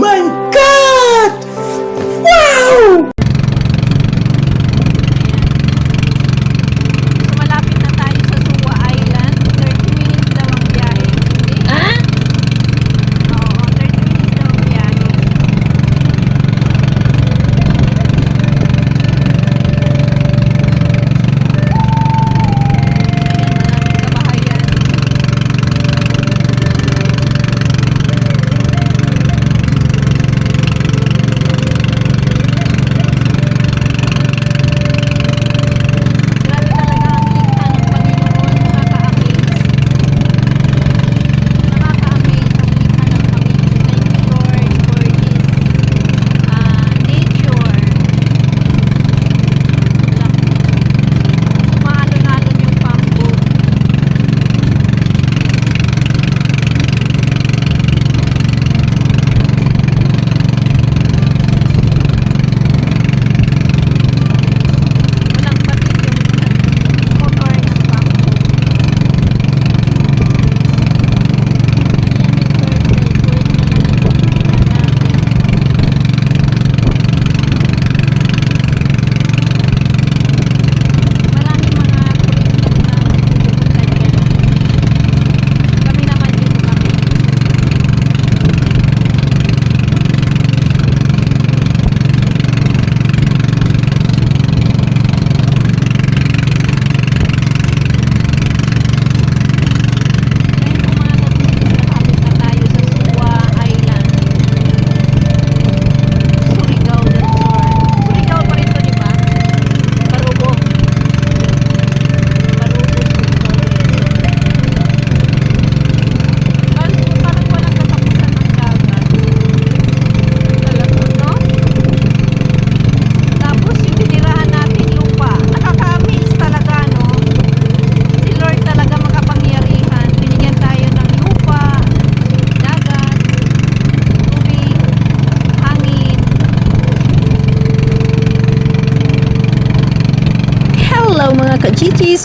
main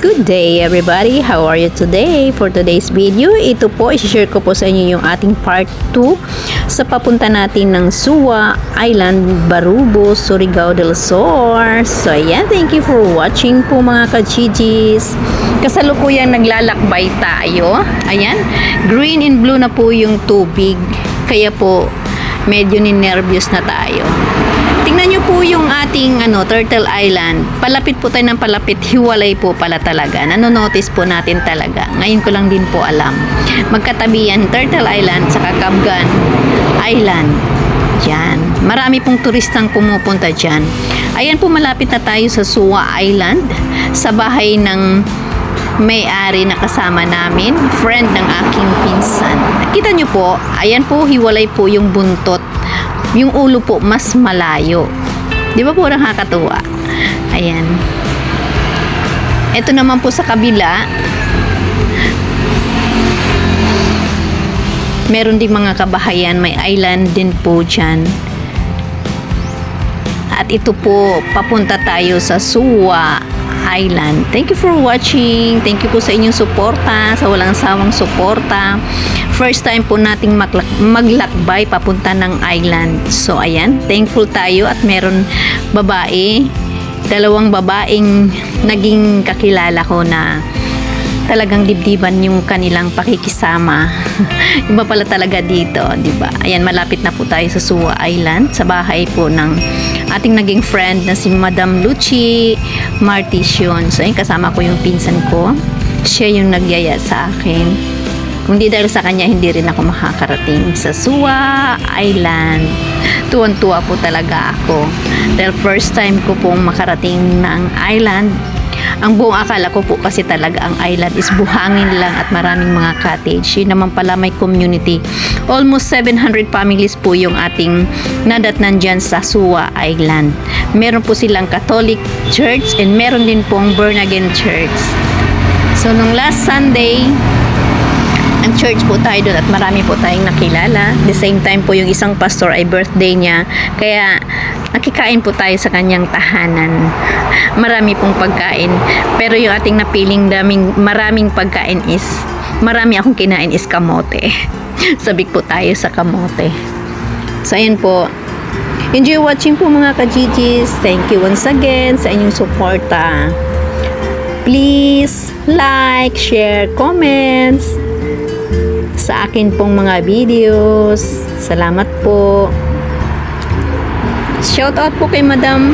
Good day everybody! How are you today? For today's video, ito po, isi-share ko po sa inyo yung ating part 2 sa papunta natin ng Suwa Island, Barubo, Surigao del Sur. So ayan, thank you for watching po mga kachichis. Kasalukuyang naglalakbay tayo. Ayan, green and blue na po yung tubig. Kaya po, medyo ninervyos na tayo. Po yung ating ano, Turtle Island. Palapit po tayo ng palapit, hiwalay po pala talaga. Nanonotice po natin talaga. Ngayon ko lang din po alam. Magkatabi yan, Turtle Island sa Kabgan Island. Diyan. Marami pong turistang pumupunta dyan. Ayan po, malapit na tayo sa Suwa Island. Sa bahay ng may-ari na kasama namin, friend ng aking pinsan. Kita nyo po, ayan po, hiwalay po yung buntot. Yung ulo po, mas malayo. Di ba po nakakatuwa? Ayan. Ito naman po sa kabila, meron din mga kabahayan, may island din po dyan. At ito po, papunta tayo sa Suwa Island. Thank you for watching. Thank you po sa inyong suporta, sa walang sawang suporta. First time po nating maglak- maglakbay papunta ng island. So, ayan, thankful tayo at meron babae, dalawang babaeng naging kakilala ko na talagang dibdiban yung kanilang pakikisama. Iba pala talaga dito, di ba? Ayan, malapit na po tayo sa Suwa Island, sa bahay po ng ating naging friend na si Madam Luchi Martision. So, ayun, kasama ko yung pinsan ko. Siya yung nagyaya sa akin. Kung di dahil sa kanya, hindi rin ako makakarating sa Suwa Island. Tuwan-tuwa po talaga ako. Dahil first time ko pong makarating ng island, ang buong akala ko po kasi talaga ang island is buhangin lang at maraming mga cottage. Yun naman pala may community. Almost 700 families po yung ating nadatnan dyan sa Suwa Island. Meron po silang Catholic Church and meron din pong Born Again Church. So, nung last Sunday, ang church po tayo doon at marami po tayong nakilala. The same time po yung isang pastor ay birthday niya. Kaya nakikain po tayo sa kanyang tahanan. Marami pong pagkain. Pero yung ating napiling daming maraming pagkain is marami akong kinain is kamote. Sabik po tayo sa kamote. So ayun po. Enjoy watching po mga ka-GGs. Thank you once again sa inyong suporta. Please like, share, comments sa akin pong mga videos. Salamat po. Shout out po kay Madam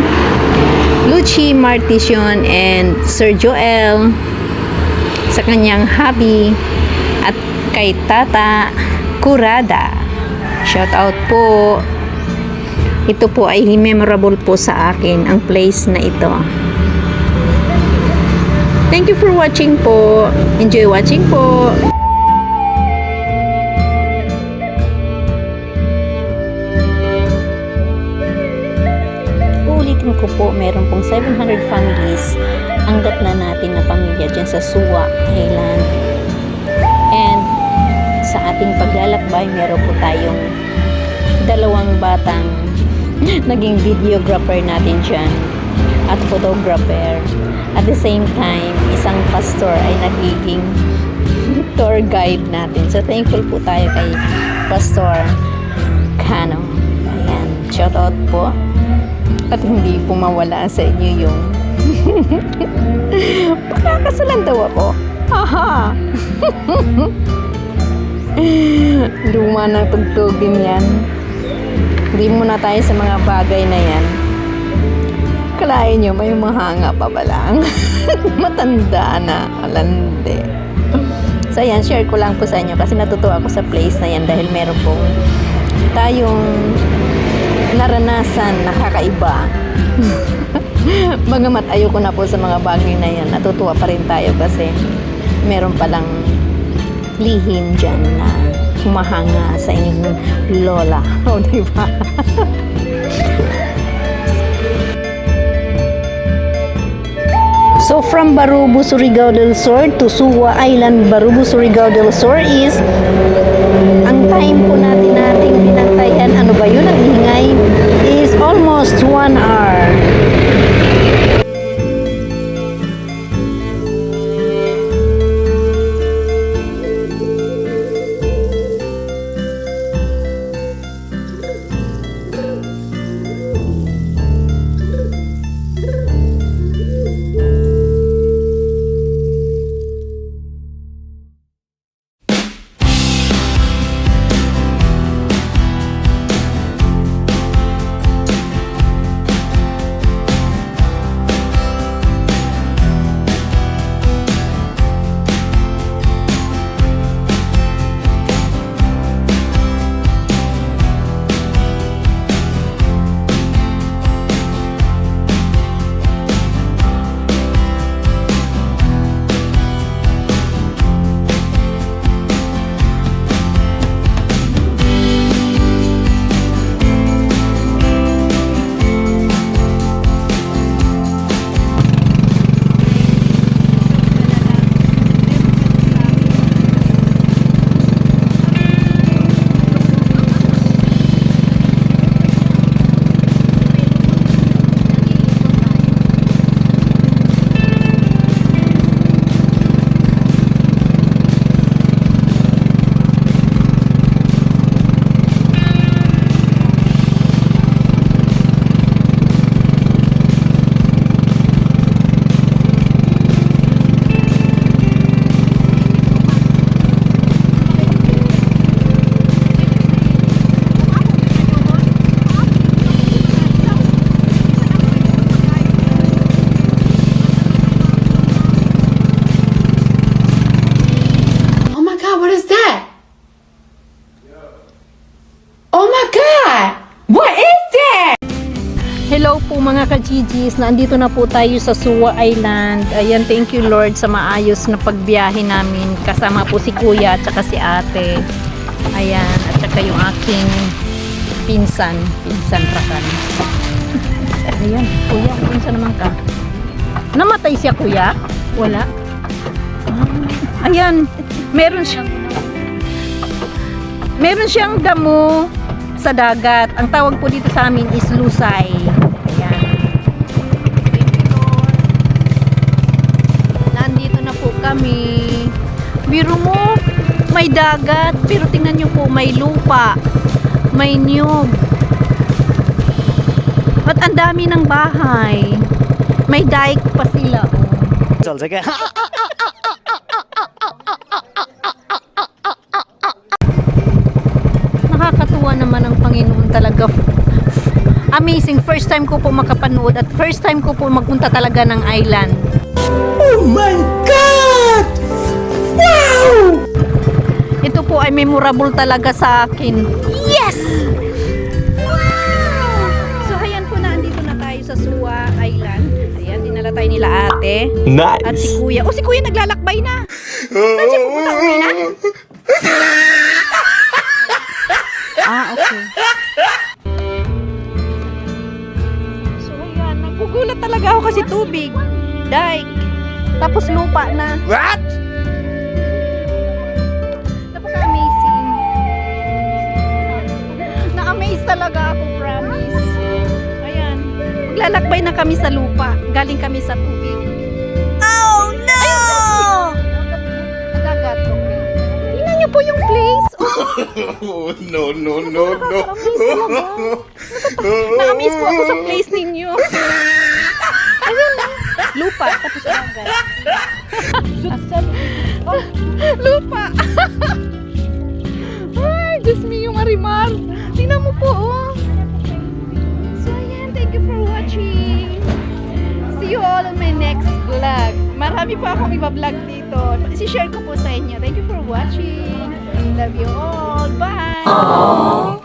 Luchi Martision and Sir Joel sa kanyang hobby at kay Tata Kurada. Shout out po. Ito po ay memorable po sa akin ang place na ito. Thank you for watching po. Enjoy watching po. Uulitin ko po, meron pong 700 families ang datna natin na pamilya dyan sa Suwa Island. And sa ating paglalakbay, meron po tayong dalawang batang naging videographer natin dyan at photographer. At the same time, isang pastor ay nagiging tour guide natin. So, thankful po tayo kay Pastor Kano. Ayan, shout out po. At hindi po mawala sa inyo yung pakakasalan daw ako. Aha! Luma ng tugtugin yan. Hindi muna tayo sa mga bagay na yan. Kalain nyo, may mahanga pa ba lang? Matanda na. Alande. So, ayan, share ko lang po sa inyo kasi natutuwa ako sa place na yan dahil meron pong tayong naranasan na kakaiba. Bagamat ayoko na po sa mga bagay na yan, natutuwa pa rin tayo kasi meron palang lihim dyan na humahanga sa inyong lola. O, di ba? So from Barubo, Surigao del Sur to Suwa Island, Barubo, Surigao del Sur is ang time po natin nating binantayan, ano ba yun one are mga ka-GGs, naandito na po tayo sa Suwa Island. Ayan, thank you Lord sa maayos na pagbiyahe namin. Kasama po si Kuya at saka si Ate. Ayan, at saka yung aking pinsan, pinsan rakan. Ayan, Kuya, pinsan naman ka. Namatay siya, Kuya? Wala? Ah, ayan, meron siya. Meron siyang damo sa dagat. Ang tawag po dito sa amin is lusay. kami. Biro mo, may dagat, pero tingnan nyo po, may lupa, may nyug. At ang dami ng bahay. May dike pa sila. Oh. Chal sige. Nakakatuwa naman ang Panginoon talaga amazing. First time ko po makapanood at first time ko po magpunta talaga ng island. Ay memorable talaga sa akin. Yes! So ayan po na, andito na tayo sa Suwa Island. Ayan, dinala tayo nila ate. At si Nice. kuya. Oh, si kuya naglalakbay na. Saan siya pupunta? Uwi na? ah, okay. So ayan, nagugulat talaga ako kasi tubig. Dike. Tapos lupa na. What? Talaga ako, promise. Ayan. Maglalakbay na kami sa lupa. Galing kami sa tubig. Oh, no! Okay. Tingnan niyo po yung place. Oh, no, no, no, no. na-amaze po ako sa place ninyo. Ayun. Lupa. Tapos dagat. Oh, lupa. Ay, Diyos me, yung marimar. Tingnan mo po, oh. So, ayan. Thank you for watching. See you all on my next vlog. Marami pa akong iba-vlog dito. I-share ko po sa inyo. Thank you for watching. Love you all. Bye!